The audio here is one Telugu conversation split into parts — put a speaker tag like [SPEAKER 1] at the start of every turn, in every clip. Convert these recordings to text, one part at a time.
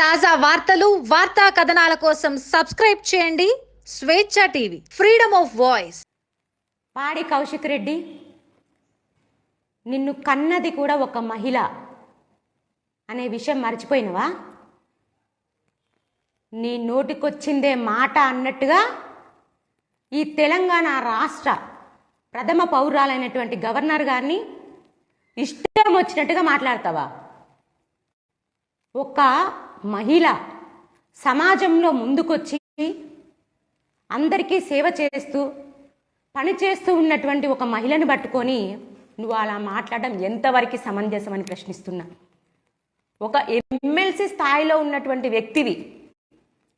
[SPEAKER 1] తాజా వార్తలు వార్తా కథనాల కోసం సబ్స్క్రైబ్ చేయండి. స్వేచ్ఛ టీవీ ఫ్రీడమ్ ఆఫ్ వాయిస్.
[SPEAKER 2] పాడి కౌశిక్ రెడ్డి నిన్ను కన్నది కూడా ఒక మహిళ అనే విషయం మర్చిపోయినవా? నీ నోటికొచ్చిందే మాట అన్నట్టుగా ఈ తెలంగాణ రాష్ట్ర ప్రథమ పౌరాలైనటువంటి గవర్నర్ గారిని ఇష్టం వచ్చినట్టుగా మాట్లాడతావా? ఒక మహిళ సమాజంలో ముందుకొచ్చి అందరికీ సేవ చేస్తూ పని చేస్తూ ఉన్నటువంటి ఒక మహిళను పట్టుకొని నువ్వు అలా మాట్లాడడం ఎంతవరకు సమంజసం అని ప్రశ్నిస్తున్నా. ఒక ఎమ్మెల్సీ స్థాయిలో ఉన్నటువంటి వ్యక్తివి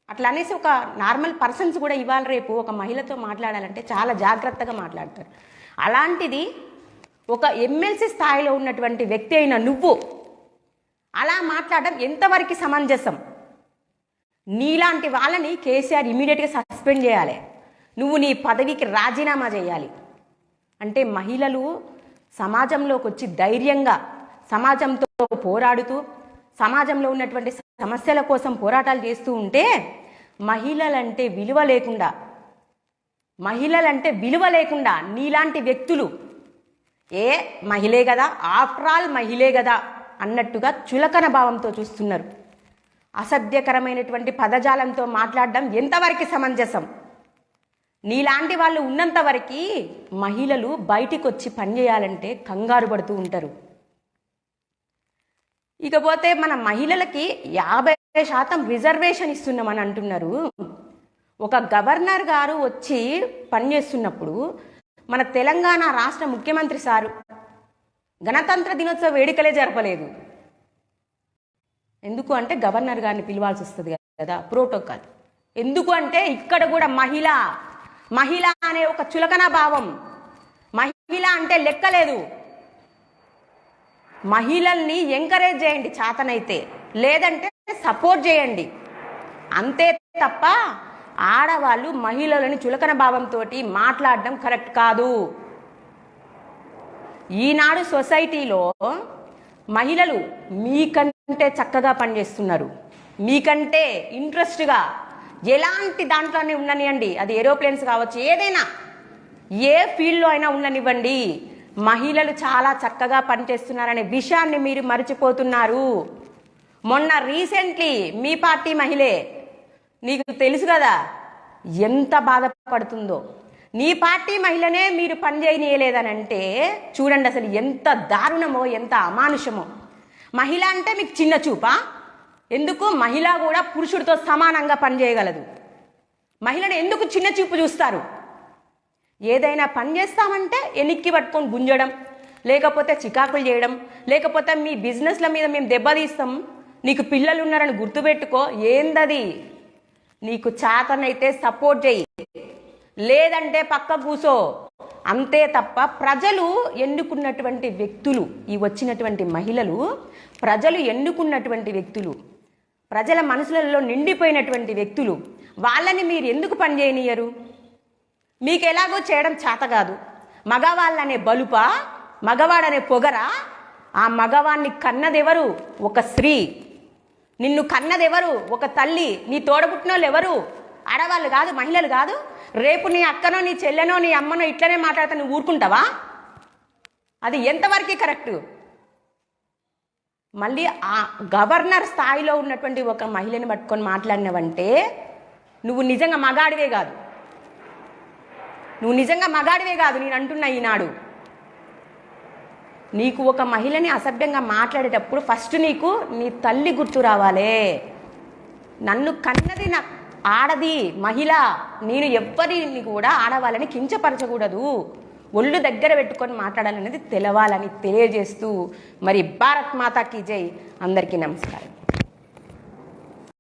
[SPEAKER 2] అట్లా అనేసి ఒక నార్మల్ పర్సన్స్ కూడా ఇవాళ రేపు ఒక మహిళతో మాట్లాడాలంటే చాలా జాగ్రత్తగా మాట్లాడతారు. అలాంటిది ఒక ఎమ్మెల్సీ స్థాయిలో ఉన్నటువంటి వ్యక్తి అయిన నువ్వు అలా మాట్లాడడం ఎంతవరకు సమంజసం? నీలాంటి వాళ్ళని కేసీఆర్ ఇమీడియట్గా సస్పెండ్ చేయాలి. నువ్వు నీ పదవికి రాజీనామా చేయాలి. అంటే మహిళలు సమాజంలోకి వచ్చి ధైర్యంగా సమాజంతో పోరాడుతూ సమాజంలో ఉన్నటువంటి సమస్యల కోసం పోరాటాలు చేస్తూ ఉంటే మహిళలంటే విలువ లేకుండా మహిళలంటే విలువ లేకుండా నీలాంటి వ్యక్తులు ఏ మహిళే కదా ఆఫ్టర్ ఆల్ మహిళే కదా అన్నట్టుగా చులకన భావంతో చూస్తున్నారు. అసభ్యకరమైనటువంటి పదజాలంతో మాట్లాడడం ఎంతవరకు సమంజసం? నీలాంటి వాళ్ళు ఉన్నంత వరకు మహిళలు బయటికి వచ్చి పనిచేయాలంటే కంగారు పడుతూ ఉంటారు. ఇకపోతే మన మహిళలకి యాభై శాతం రిజర్వేషన్ ఇస్తున్నామని అంటున్నారు. ఒక గవర్నర్ గారు వచ్చి పనిచేస్తున్నప్పుడు మన తెలంగాణ రాష్ట్ర ముఖ్యమంత్రి సారు గణతంత్ర దినోత్సవ వేడుకలే జరపలేదు. ఎందుకు అంటే గవర్నర్ గారిని పిలవాల్సి వస్తుంది కదా ప్రోటోకాల్. ఎందుకు అంటే ఇక్కడ కూడా మహిళ మహిళ అనే ఒక చులకన భావం. మహిళ అంటే లెక్కలేదు. మహిళల్ని ఎంకరేజ్ చేయండి చాతనైతే లేదంటే సపోర్ట్ చేయండి. అంతే తప్ప ఆడవాళ్ళు మహిళలని చులకన భావంతో మాట్లాడడం కరెక్ట్ కాదు. ఈనాడు సొసైటీలో మహిళలు మీకంటే చక్కగా పనిచేస్తున్నారు. మీకంటే ఇంట్రెస్ట్గా ఎలాంటి దాంట్లోనే ఉండనివ్వండి అది ఏరోప్లేన్స్ కావచ్చు ఏదైనా. ఏ ఫీల్డ్లో అయినా ఉండనివ్వండి. మహిళలు చాలా చక్కగా పనిచేస్తున్నారనే విషయాన్ని మీరు మర్చిపోతున్నారు. మొన్న రీసెంట్లీ మీ పార్టీ మహిళే నీకు తెలుసు కదా ఎంత బాధపడుతుందో. నీ పార్టీ మహిళనే మీరు పనిచేయనీయలేదని అంటే చూడండి అసలు ఎంత దారుణమో ఎంత అమానుషమో. మహిళ అంటే మీకు చిన్న చూపా? ఎందుకు? మహిళ కూడా పురుషుడితో సమానంగా పనిచేయగలదు మహిళను ఎందుకు చిన్న చూపు చూస్తారు? ఏదైనా పని చేస్తామంటే ఎనిక్కి పట్టుకొని గుంజడం లేకపోతే చికాకులు చేయడం లేకపోతే మీ బిజినెస్ల మీద మేము దెబ్బతీస్తాం. నీకు పిల్లలు ఉన్నారని గుర్తుపెట్టుకో. ఏందది? నీకు చేతనైతే సపోర్ట్ చేయి. లేదంటే పక్క కూసో. అంతే తప్ప ప్రజలు ఎన్నుకున్నటువంటి వ్యక్తులు ఈ వచ్చినటువంటి మహిళలు ప్రజలు ఎన్నుకున్నటువంటి వ్యక్తులు ప్రజల మనసులలో నిండిపోయినటువంటి వ్యక్తులు వాళ్ళని మీరు ఎందుకు పనిచేయనియరు మీకు ఎలాగో చేయడం చేత కాదు. మగవాళ్ళనే బలుప మగవాడనే పొగరా ఆ మగవాణ్ణి కన్నదెవరు? ఒక స్త్రీ. నిన్ను కన్నదెవరు? ఒక తల్లి. నీ తోడబుట్టిన వాళ్ళు ఎవరు ఆడవాళ్ళు కాదు మహిళలు కాదు. రేపు నీ అక్కనో నీ చెల్లెనో నీ అమ్మనో ఇట్లనే మాట్లాడితే నువ్వు ఊరుకుంటావా? అది ఎంతవరకు కరెక్టు? మళ్ళీ ఆ గవర్నర్ స్థాయిలో ఉన్నటువంటి ఒక మహిళని పట్టుకొని మాట్లాడినవంటే నువ్వు నిజంగా మగాడివే కాదు. నువ్వు నిజంగా మగాడివే కాదు నేను అంటున్నా ఈనాడు. నీకు ఒక మహిళని అసభ్యంగా మాట్లాడేటప్పుడు ఫస్ట్ నీకు నీ తల్లి గుర్తు రావాలే. నన్ను కన్నది నా ఆడది మహిళ నేను ఎవ్వరిని కూడా ఆడవాళ్ళని కించపరచకూడదు. ఒళ్ళు దగ్గర పెట్టుకొని మాట్లాడాలనేది తెలవాలని తెలియజేస్తూ మరి భారత్ మాతాకి జై. అందరికీ నమస్కారం.